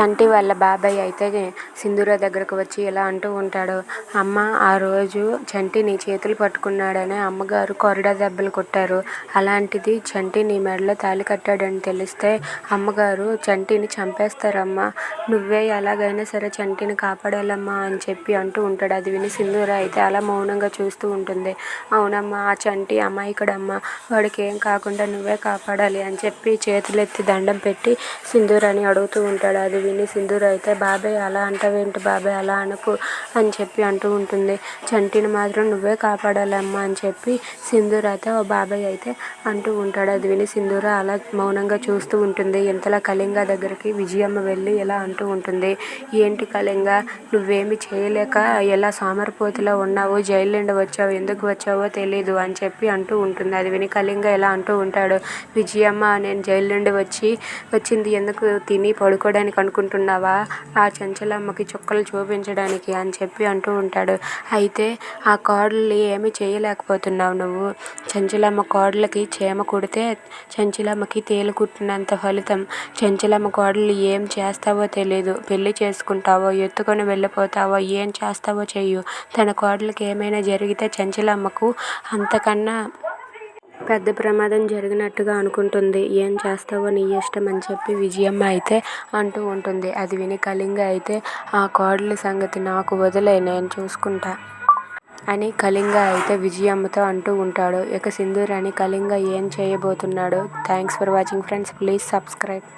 చంటి వాళ్ళ బాబాయ్ అయితే సింధూర దగ్గరకు వచ్చి ఇలా అంటూ ఉంటాడు అమ్మ ఆ రోజు చంటిని చేతులు పట్టుకున్నాడని అమ్మగారు కొరడా దెబ్బలు కొట్టారు. అలాంటిది చంటి నీ మెడలో తాళి కట్టాడని తెలిస్తే అమ్మగారు చంటిని చంపేస్తారమ్మా. నువ్వే ఎలాగైనా సరే చంటిని కాపాడాలమ్మా అని చెప్పి అంటూ ఉంటాడు. అది విని సింధూర అయితే అలా మౌనంగా చూస్తూ ఉంటుంది. అవునమ్మా ఆ చంటి అమ్మాయికడమ్మా వాడికి ఏం కాకుండా నువ్వే కాపాడాలి అని చెప్పి చేతులెత్తి దండం పెట్టి సింధూరాని అడుగుతూ ఉంటాడు. అది విని సింధూర అయితే బాబాయ్ అలా అంటే అంటావేంటి బాబాయ్ అలా అనకు అని చెప్పి అంటూ ఉంటుంది. చంటిని మాత్రం నువ్వే కాపాడాలమ్మా అని చెప్పి సింధూర అయితే ఓ బాబాయ్ అయితే అంటూ ఉంటాడు. అది విని సింధూర అలా మౌనంగా చూస్తూ ఉంటుంది. ఇంతలా కళింగ దగ్గరికి విజయమ్మ వెళ్ళి ఇలా అంటూ ఉంటుంది. ఏంటి కళింగ నువ్వేమి చేయలేక ఎలా సామర్పోతిలో ఉన్నావు? జైలు నుండి వచ్చావు? ఎందుకు వచ్చావో తెలీదు అని చెప్పి అంటూ ఉంటుంది. అది విని కళింగ ఇలా అంటూ ఉంటాడు. విజయమ్మ నేను జైలు నుండి వచ్చి వచ్చింది ఎందుకు? తిని పడుకోవడానికి అనుకుంటున్నావా? ఆ చంచలమ్మకి చుక్కలు చూపించడానికి అని చెప్పి అంటూ ఉంటాడు. అయితే ఆ కోడలు ఏమి చేయలేకపోతున్నావు నువ్వు. చంచలమ్మ కోడలకి చేమ కుడితే చంచలమ్మకి తేలు కుట్టినంత ఫలితం చంచలమ్మ కోడలు ఏం చేస్తావో తెలీదు. పెళ్ళి చేసుకుంటావో ఎత్తుకొని వెళ్ళిపోతావో ఏం చేస్తావో చెయ్యు. తన కోడలికి ఏమైనా జరిగితే చంచలమ్మకు అంతకన్నా పెద్ద ప్రమాదం జరిగినట్టుగా అనుకుంటుంది. ఏం చేస్తావో నీ ఇష్టం అని చెప్పి విజయమ్మ అయితే అంటూ ఉంటుంది. అది విని కళింగ అయితే ఆ కోడలి సంగతి నాకు వదిలే నేను చూసుకుంటా అని కళింగ అయితే విజయమ్మతో అంటూ ఉంటాడు. ఇక సింధూరాని కళింగ ఏం చేయబోతున్నాడు thanks for watching friends please subscribe